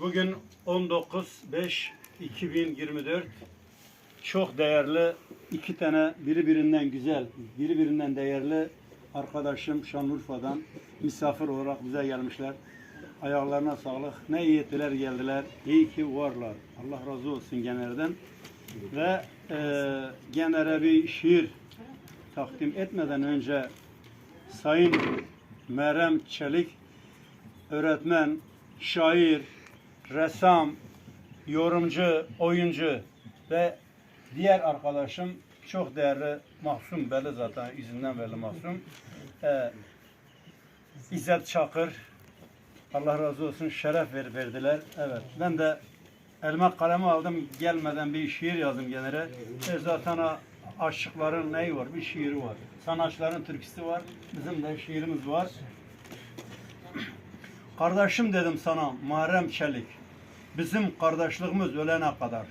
Bugün 19.5.2024 çok değerli iki tane biri birinden güzel, biri birinden değerli arkadaşım Şanlıurfa'dan misafir olarak bize gelmişler. Ayaklarına sağlık. Ne iyi ettiler geldiler. İyi ki varlar. Allah razı olsun genlerden. Ve e, genere bir şiir takdim etmeden önce Sayın Meryem Çelik öğretmen, şair, ressam, yorumcu, oyuncu ve diğer arkadaşım çok değerli Mahsum belli zaten yüzünden belli Mahsum. Ee, İzzet Çakır Allah razı olsun şeref ver, verdiler. Evet ben de elime kalemi aldım gelmeden bir şiir yazdım genere. E zaten aşıkların neyi var? Bir şiiri var. Sanatçıların türküsü var. Bizim de şiirimiz var. Kardeşim dedim sana Muharrem Çelik. Bizim kardeşliğimiz ölene kadar.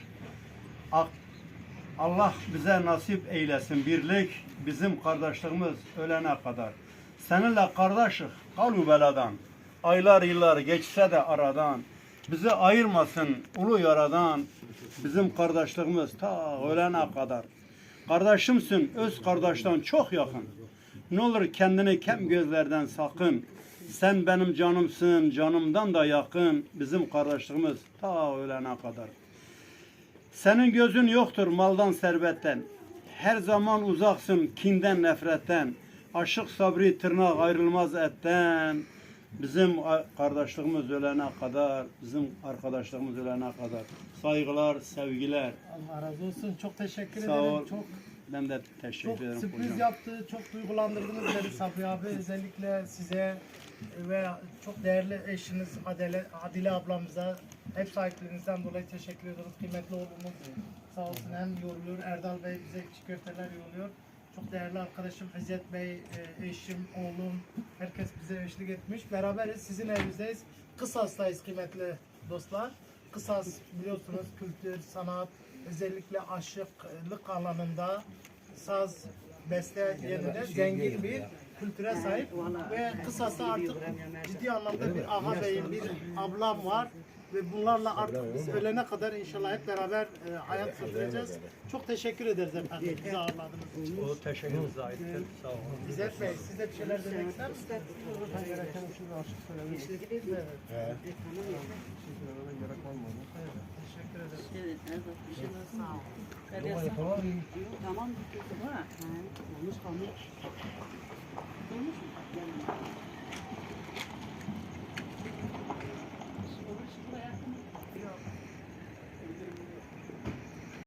Allah bize nasip eylesin birlik bizim kardeşliğimiz ölene kadar. Seninle kardeşlik kalu beladan. Aylar yıllar geçse de aradan. Bizi ayırmasın ulu yaradan. Bizim kardeşliğimiz ta ölene kadar. Kardeşimsin öz kardeşten çok yakın. Ne olur kendini kem gözlerden sakın. Sen benim canımsın, canımdan da yakın. Bizim kardeşliğimiz ta ölene kadar. Senin gözün yoktur maldan servetten. Her zaman uzaksın kinden nefretten. Aşık sabri tırnak ayrılmaz etten. Bizim kardeşliğimiz ölene kadar, bizim arkadaşlığımız ölene kadar. Saygılar, sevgiler. Allah razı olsun. Çok teşekkür Sağ ederim. ol. Çok Ben de teşekkür çok ederim sürpriz hocam. yaptı. Çok duygulandırdınız beni Sabri abi. Özellikle size ve çok değerli eşiniz Adile, Adile ablamıza hep sahiplerinizden dolayı teşekkür ediyoruz. Kıymetli oğlumuz sağ olsun hem yoruluyor. Erdal Bey bize köfteler yolluyor. Çok değerli arkadaşım İzzet Bey, e, eşim, oğlum, herkes bize eşlik etmiş. Beraberiz, sizin evinizdeyiz. Kısas'tayız kıymetli dostlar. Kısas biliyorsunuz kültür, sanat, özellikle aşıklık alanında saz, beste yönünde zengin bir kültüre sahip. Ve kısasa artık ciddi anlamda bir beyim, bir ablam var ve bunlarla artık biz ölene kadar inşallah hep beraber e, hayat sürdüreceğiz. Çok teşekkür ederiz efendim bizi ağırladınız. O teşekkürünüze aittir. Sağ olun. İzzet Bey siz de bir şeyler demek ister misiniz? Ben gereken şimdi açık söylemek Evet. Teşekkür ederim. Tamam. Yanlış kalmış. Olmuş mu?